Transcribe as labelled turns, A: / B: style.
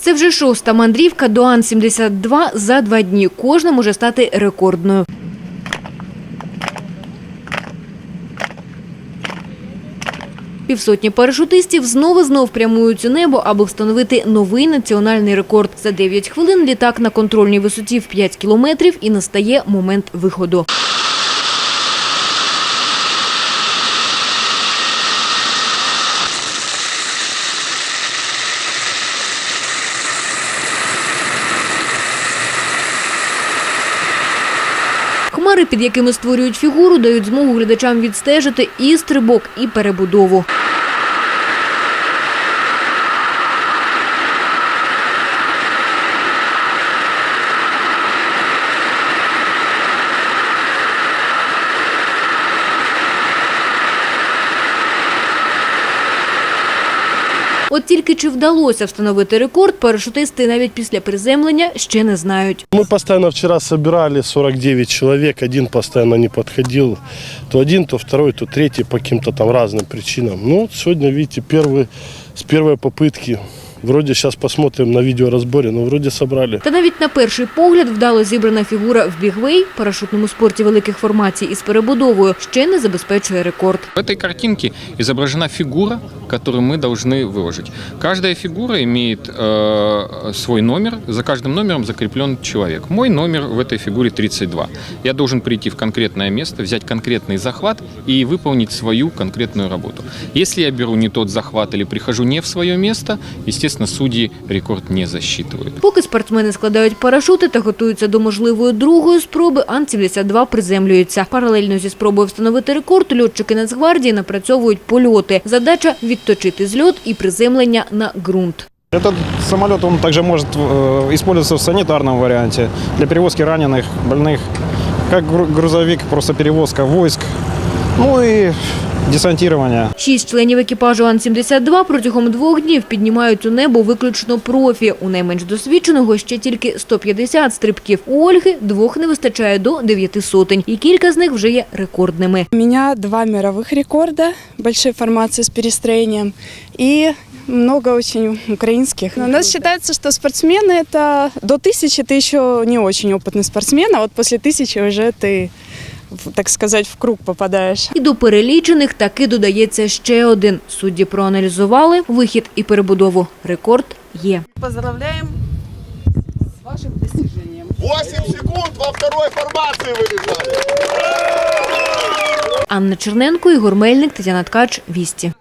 A: Це вже шоста мандрівка до Ан-72 за два дні. Кожна може стати рекордною. Півсотні парашутистів знову знов прямують у небо, аби встановити новий національний рекорд. За 9 хвилин літак на контрольній висоті в 5 кілометрів і настає момент виходу. Хмари, під якими створюють фігуру, дають змогу глядачам відстежити і стрибок, і перебудову. От тільки чи вдалося встановити рекорд, парашутисти навіть після приземлення ще не знають.
B: Мы постоянно вчера собирали 49 человек, один постоянно не подходил. То один, то второй, то третий по каким-то там разным причинам. Ну, вот сегодня, видите, первый, с первой попытки. Вроде сейчас посмотрим на видеоразборе, но вроде собрали.
A: Та навіть на перший погляд вдало зібрана фігура в бігвей, парашутному спорті великих формацій із перебудовою, ще не забезпечує рекорд.
C: В этой картинке изображена фигура, которую мы должны выложить. Каждая фигура имеет э, свой номер, за каждым номером закреплен человек. Мой номер в этой фигуре 32. Я должен прийти в конкретное место, взять конкретный захват и выполнить свою конкретную работу. Если я беру не тот захват или прихожу не в свое место, естественно, судьи рекорд не засчитывают.
A: Поки спортсмени складають парашути та готуються до можливої другої спроби, Ан-72 приземлюється. Паралельно зі спробою встановити рекорд, льотчики Нацгвардії напрацьовують польоти. Задача – відточити зльот і приземлення на ґрунт.
D: Этот самолет, он также может э, использоваться в санитарном варианте для перевозки раненых, больных, как гру- грузовик, просто перевозка войск, ну и десантирование.
A: Шість членів екіпажу Ан-72 протягом двох днів піднімають у небо виключно профі. У найменш досвідченого ще тільки 150 стрибків. У Ольги двох не вистачає до дев'яти сотень. І кілька з них вже є рекордними.
E: У меня два мировых рекорда большой формации с перестроением и много очень украинских. Но у нас считается, что спортсмены это до тысячи ты еще не очень опытный спортсмен, а вот после тысячи уже ты, в- так сказать, в круг попадаєш.
A: І до перелічених таки додається ще один. Судді проаналізували вихід і перебудову. Рекорд є.
F: Поздравляємо з вашим досягненням.
G: 8 секунд во второй формації вы.
A: Анна Черненко, Ігор Мельник, Тетяна Ткач, Вісті.